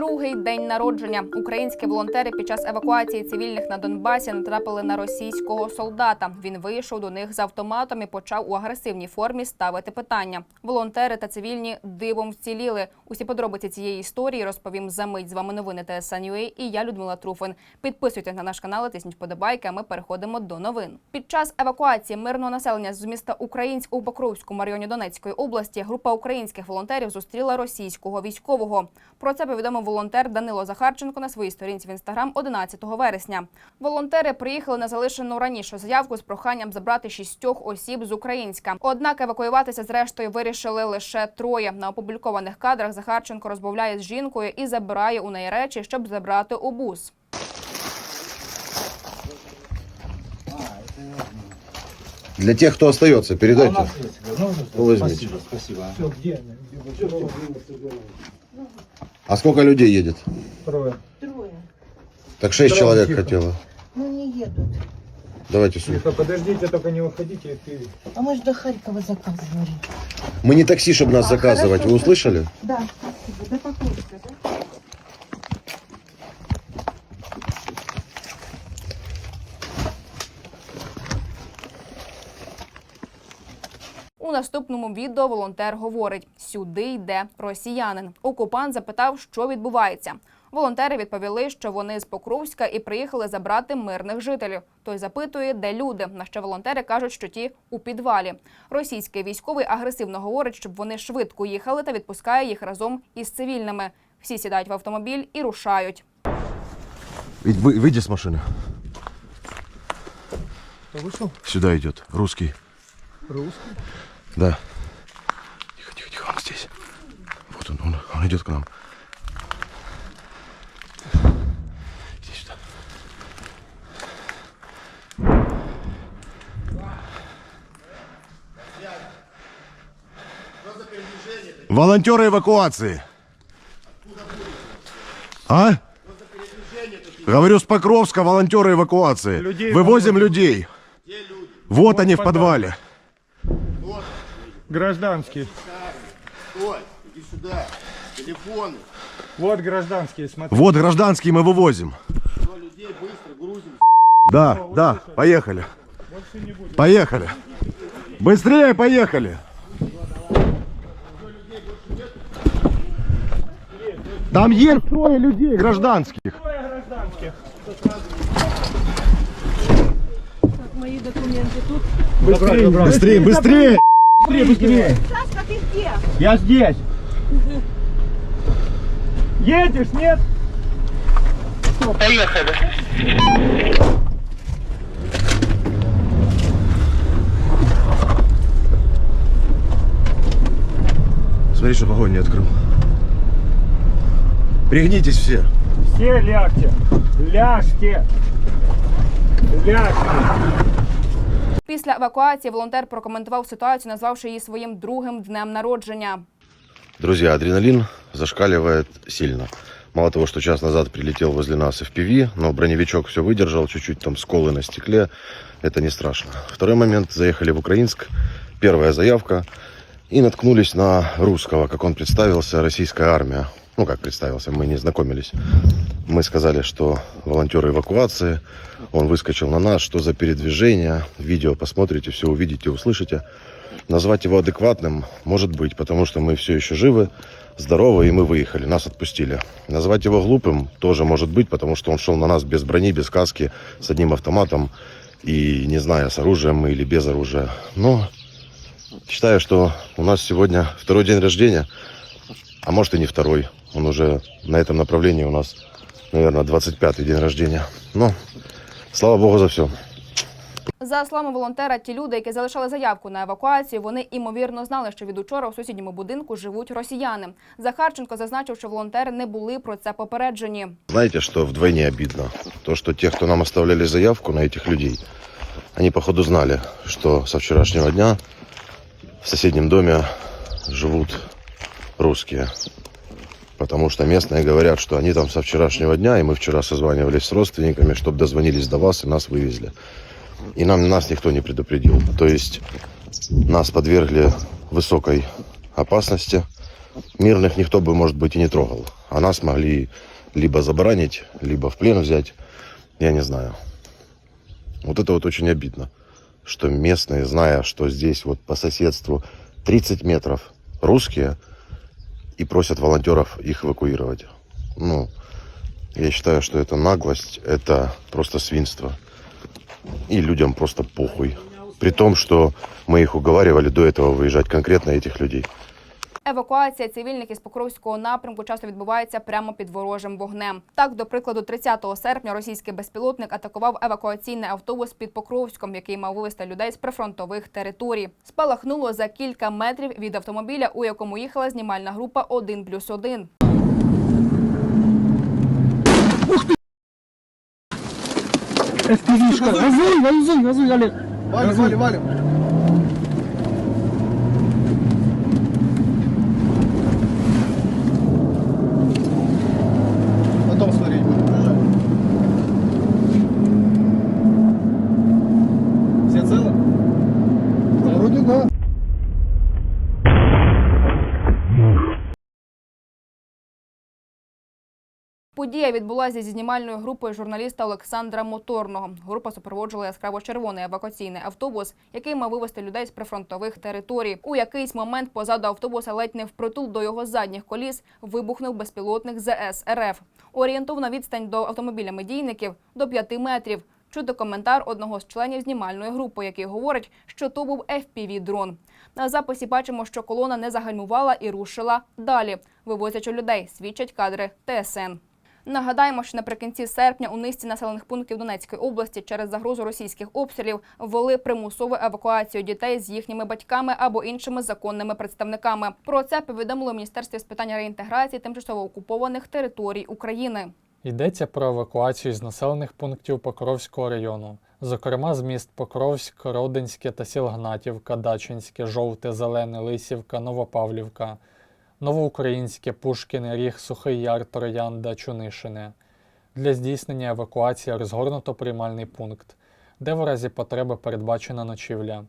Другий день народження. Українські волонтери під час евакуації цивільних на Донбасі натрапили на російського солдата. Він вийшов до них з автоматом і почав у агресивній формі ставити питання. Волонтери та цивільні дивом вціліли. Усі подробиці цієї історії розповім за мить. З вами новини ТСНЮА і я Людмила Труфин. Підписуйтесь на наш канал, тисніть вподобайки. А ми переходимо до новин. Під час евакуації мирного населення з міста Українськ у Покровському районі Донецької області група українських волонтерів зустріла російського військового. Про це повідомив волонтер Данило Захарченко на своїй сторінці в інстаграм 11 вересня. Волонтери приїхали на залишену раніше заявку з проханням забрати шістьох осіб з Українська. Однак евакуюватися зрештою вирішили лише троє. На опублікованих кадрах Захарченко розмовляє з жінкою і забирає у неї речі, щоб забрати у бус. Для тех, кто остается, передайте. Возьмите. Спасибо, спасибо. А сколько людей едет? Трое. Трое. Так шесть Здорово, человек тихо. хотела. Ну не едут. Давайте сюда. Тихо, подождите, только не выходите. Ты... А мы же до Харькова заказывали. Мы не такси, чтобы нас А, заказывать. хорошо. Вы услышали? Да, спасибо. Покровска, У наступному відео волонтер говорить: сюди йде росіянин. Окупант запитав, що відбувається. Волонтери відповіли, що вони з Покровська і приїхали забрати мирних жителів. Той запитує, де люди. На що волонтери кажуть, що ті у підвалі. Російський військовий агресивно говорить, щоб вони швидко їхали та відпускає їх разом із цивільними. Всі сідають в автомобіль і рушають. Выйди с машины. Кто вышел? Сюда идет. Русский. Да. Тихо, тихо, тихо. Он здесь. Вот он, он, он идет к нам. Иди сюда. Волонтеры эвакуации. А? Говорю, с Покровска волонтеры эвакуации. Людей Вывозим людей. Вот они в подвале. Гражданские. Стой, иди сюда. Телефоны. Вот гражданские, смотри. Вот гражданские мы вывозим. Все, людей быстро грузим. Да, да, поехали. Поехали. Быстрее поехали. Там есть трое людей гражданских. гражданских. Быстрее, быстрее. Быстрее, быстрее. Я здесь. Едешь, нет? Смотри, чтобы огонь не открыл. Пригнитесь все. Все лягте. Ляжьте. Ляжьте. Після евакуації волонтер прокоментував ситуацію, назвавши її своїм другим днем народження. Друзья, адреналин зашкаливает сильно. Мало того, что час назад прилетел возле нас FPV, но броневичок все выдержал, чуть-чуть там сколы на стекле, это не страшно. Второй момент, заехали в Украинск, первая заявка, и наткнулись на русского, как он представился, российская армия. Ну, как представился, мы не знакомились. Мы сказали, что волонтеры эвакуации, он выскочил на нас, что за передвижение, видео посмотрите, все увидите, услышите. Назвать его адекватным может быть, потому что мы все еще живы, здоровы, и мы выехали, нас отпустили. Назвать его глупым тоже может быть, потому что он шел на нас без брони, без каски, с одним автоматом, и не зная, с оружием мы или без оружия. Но считаю, что у нас сегодня второй день рождения, а может и не второй. Он уже на этом направлении у нас, наверное, 25-й день рождения. Но слава богу за все. За словами волонтера, ті люди, які залишали заявку на евакуацію, вони імовірно знали, що від учора у сусідньому будинку живуть росіяни. Захарченко зазначив, що волонтери не були про це попереджені. Знаете, что вдвойне обидно? То, что те, кто нам оставляли заявку на этих людей, они, походу, знали, что со вчерашнего дня в соседнем доме живут русские. Потому что местные говорят, что они там со вчерашнего дня, и мы вчера созванивались с родственниками, чтобы дозвонились до вас и нас вывезли. И нам, нас никто не предупредил. То есть нас подвергли высокой опасности. Мирных никто бы, может быть, и не трогал. А нас могли либо забаранить, либо в плен взять. Я не знаю. Вот это вот очень обидно, что местные, зная, что здесь вот по соседству 30 метров русские, и просят волонтеров их эвакуировать. Ну, я считаю, что это наглость, это просто свинство. И людям просто похуй. При том, что мы их уговаривали до этого выезжать, конкретно этих людей. Евакуація цивільних із Покровського напрямку часто відбувається прямо під ворожим вогнем. Так, до прикладу, 30 серпня російський безпілотник атакував евакуаційний автобус під Покровськом, який мав вивезти людей з прифронтових територій. Спалахнуло за кілька метрів від автомобіля, у якому їхала знімальна група 1 плюс 1. Валим, валим, валим. Подія відбулася зі знімальною групою журналіста Олександра Моторного. Група супроводжувала яскраво-червоний евакуаційний автобус, який мав вивезти людей з прифронтових територій. У якийсь момент позаду автобуса ледь не впритул до його задніх коліс вибухнув безпілотник ЗС РФ. Орієнтовна відстань до автомобіля медійників до 5 метрів. Чути коментар одного з членів знімальної групи, який говорить, що то був FPV-дрон. На записі бачимо, що колона не загальмувала і рушила далі, вивозячи людей, свідчать кадри ТСН. Нагадаємо, що наприкінці серпня у низці населених пунктів Донецької області через загрозу російських обстрілів ввели примусову евакуацію дітей з їхніми батьками або іншими законними представниками. Про це повідомило Міністерство з питань реінтеграції тимчасово окупованих територій України. Йдеться про евакуацію з населених пунктів Покровського району, зокрема з міст Покровськ, Родинське та сіл Гнатівка, Дачинське, Жовте, Зелене, Лисівка, Новопавлівка, Новоукраїнське, Пушкіне, Ріг, Сухий Яр, Троянда, Чунишине. Для здійснення евакуації розгорнуто приймальний пункт, де в разі потреби передбачена ночівля.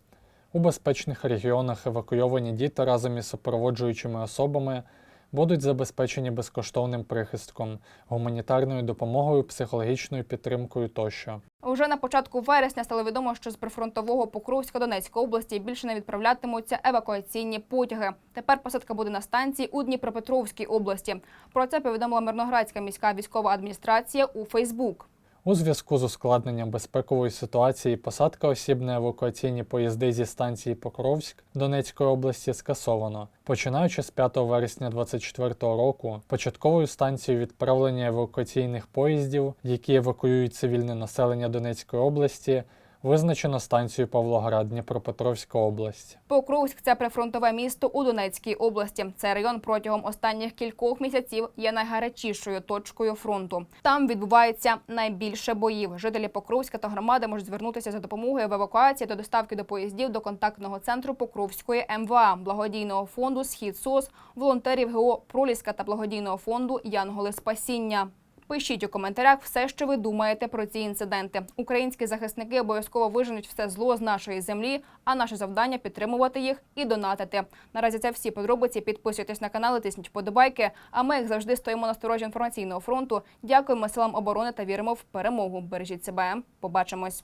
У безпечних регіонах евакуйовані діти разом із супроводжуючими особами будуть забезпечені безкоштовним прихистком, гуманітарною допомогою, психологічною підтримкою тощо. Уже на початку вересня стало відомо, що з прифронтового Покровська Донецької області більше не відправлятимуться евакуаційні потяги. Тепер посадка буде на станції у Дніпропетровській області. Про це повідомила Мирноградська міська військова адміністрація у Фейсбук. У зв'язку з ускладненням безпекової ситуації посадка осіб на евакуаційні поїзди зі станції Покровськ Донецької області скасовано. Починаючи з 5 вересня 2024 року, початковою станцією відправлення евакуаційних поїздів, які евакуюють цивільне населення Донецької області, визначено станцію Павлоград, Дніпропетровська область. Покровськ це прифронтове місто у Донецькій області. Цей район протягом останніх кількох місяців є найгарячішою точкою фронту. Там відбувається найбільше боїв. Жителі Покровська та громади можуть звернутися за допомогою в евакуації та доставки до поїздів до контактного центру Покровської МВА, благодійного фонду Схід СОС, волонтерів ГО Проліска та благодійного фонду Янголи Спасіння. Пишіть у коментарях все, що ви думаєте про ці інциденти. Українські захисники обов'язково виженуть все зло з нашої землі, а наше завдання підтримувати їх і донатити. Наразі це всі подробиці. Підписуйтесь на канал, і тисніть вподобайки. А ми, як завжди, стоїмо на сторожі інформаційного фронту. Дякуємо силам оборони та віримо в перемогу. Бережіть себе. Побачимось.